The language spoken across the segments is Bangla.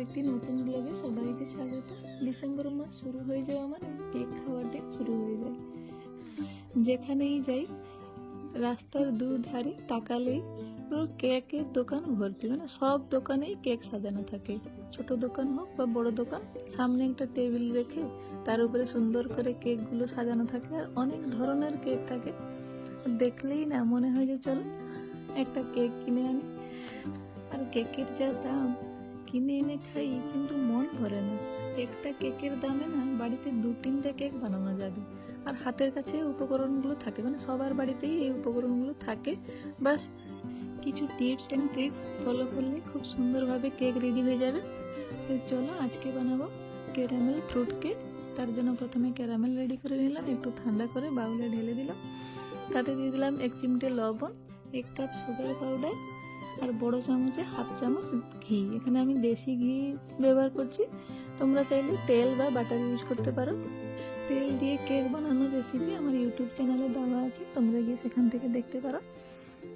একটি নতুন ব্লগে সবাইকে স্বাগত। ডিসেম্বর মাস শুরু হয়ে যাওয়া মানে কেক খাওয়ার দিন শুরু হয়ে যায়। যেখানেই যাই, রাস্তার দুধারে তাকালেই পুরো কেকের দোকান ভর্তি। মানে সব দোকানেই কেক সাজানো থাকে। ছোট দোকান হোক বা বড় দোকান, সামনে একটা টেবিল রেখে তার উপরে সুন্দর করে কেকগুলো সাজানো থাকে আর অনেক ধরনের কেক থাকে। দেখলেই না মনে হয় যে চলো একটা কেক কিনে আনি। আর কেকের যা দাম কিনে এনে খাই, কিন্তু মন ভরে না। একটা কেকের দামে না বাড়িতে দু তিনটে কেক বানানো যাবে। আর হাতের কাছে উপকরণগুলো থাকে মানে সবার বাড়িতেই এই উপকরণগুলো থাকে। বাস, কিছু টিপস অ্যান্ড ট্রিক্স ফলো করলে খুব সুন্দরভাবে কেক রেডি হয়ে যাবে। তো চলো আজকে বানাবো ক্যারামেল ফ্রুট কেক। তার জন্য প্রথমে ক্যারামেল রেডি করে নিলাম, একটু ঠান্ডা করে বাউলে ঢেলে দিলাম। তাতে দিয়ে দিলাম এক চিমটে লবণ, এক কাপ সুগার পাউডার আর বড় চামচে হাফ চামচ ঘি। এখানে আমি দেশি ঘি ব্যবহার করছি। তোমরা চাইলে তেল বা বাটার ইউজ করতে পারো। তেল দিয়ে কেক বানানোর রেসিপি আমার ইউটিউব চ্যানেলে দেওয়া আছে। তোমরা গিয়ে সেখান থেকে দেখতে পারো।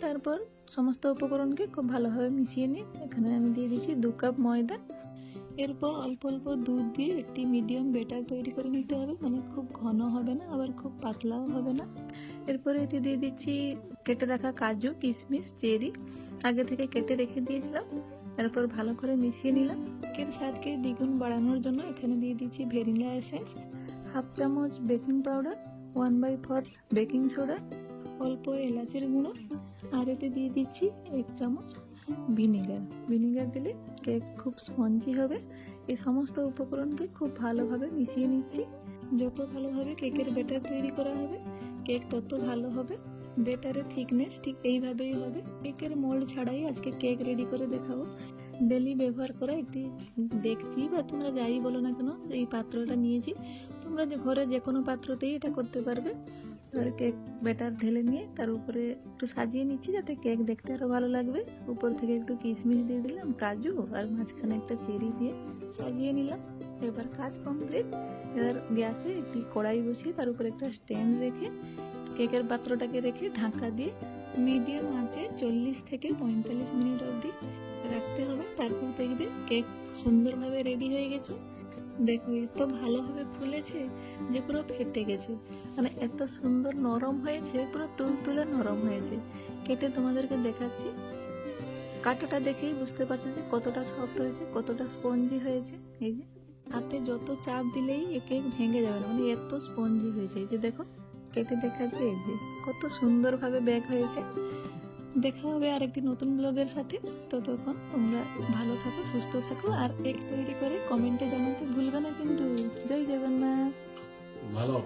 তারপর সমস্ত উপকরণকে খুব ভালোভাবে মিশিয়ে নিয়ে এখানে আমি দিয়ে দিচ্ছি দু কাপ ময়দা। এরপর অল্প অল্প দুধ দিয়ে একটি মিডিয়াম বেটার তৈরি করে নিতে হবে। মানে খুব ঘন হবে না, আবার খুব পাতলাও হবে না। এরপরে এতে দিয়ে দিচ্ছি কেটে রাখা কাজু, কিশমিশ, চেরি। আগে থেকে কেটে রেখে দিয়েছিলাম। তারপর ভালো করে মিশিয়ে নিলাম। কেকের স্বাদকে দ্বিগুণ বাড়ানোর জন্য এখানে দিয়ে দিচ্ছি ভেনিলা এসেন্স, হাফ চামচ baking powder one by four baking soda, অল্প এলাচের গুঁড়ো। আর এতে দিয়ে দিচ্ছি এক চামচ ভিনিগার। ভিনিগার দিলে কেক খুব স্পঞ্জি হবে। এই সমস্ত উপকরণকে খুব ভালোভাবে মিশিয়ে নিচ্ছি। যত ভালোভাবে কেকের ব্যাটার তৈরি করা হবে কেক তত ভালো হবে। বেটারের থিকনেস ঠিক এইভাবেই হবে। কেকের মোল্ড ছাড়াই আজকে কেক রেডি করে দেখাবো। ডেলি ব্যবহার করা একটি দেখছি বা তোমরা যাই বলো না কেন, এই পাত্রটা নিয়েছি। তোমরা যে ঘরে যে কোনো পাত্রতেই এটা করতে পারবে। আর কেক ব্যাটার ঢেলে নিয়ে তার উপরে একটু সাজিয়ে নিচ্ছি যাতে কেক দেখতে আরও ভালো লাগবে। উপর থেকে একটু কিশমিশ দিয়ে দিলাম, কাজু আর মাঝখানে একটা চেরি দিয়ে সাজিয়ে নিলাম। এবার কাজ কমপ্লিট এবার গ্যাসে একটি কড়াই বসিয়ে তার উপরে একটা স্ট্যান্ড রেখে কেকের পাত্রটাকে রেখে ঢাকা দিয়ে মিডিয়াম আঁচে চল্লিশ থেকে পঁয়তাল্লিশ মিনিট অবধি রাখতে হবে। তারপর দেখবে কেক সুন্দরভাবে রেডি হয়ে গেছে। দেখো এত ভালোভাবে ফুলেছে যে পুরো ফেটে গেছে। মানে এত সুন্দর নরম হয়েছে, পুরো তুলতুলে নরম হয়েছে। কেটে তোমাদেরকে দেখাচ্ছি। কাটাটা দেখেই বুঝতে পারছ যে কতটা সফট হয়েছে, কতটা স্পঞ্জি হয়েছে। এই যে, হাতে যত চাপ দিলেই একে ভেঙে যাবে না মানে এত স্পঞ্জি হয়েছে। এই যে দেখো, কেটে দেখাচ্ছি, এই যে কত সুন্দরভাবে ব্যাগ হয়েছে। দেখা হবে আরেকটি নতুন ব্লগের সাথে। ততক্ষণ তোমরা ভালো থাকো, সুস্থ থাকো, আর এক তৈরি করে কমেন্টে জানাতে ভুলবে না কিন্তু। জয় জগন্নাথ। ভালো।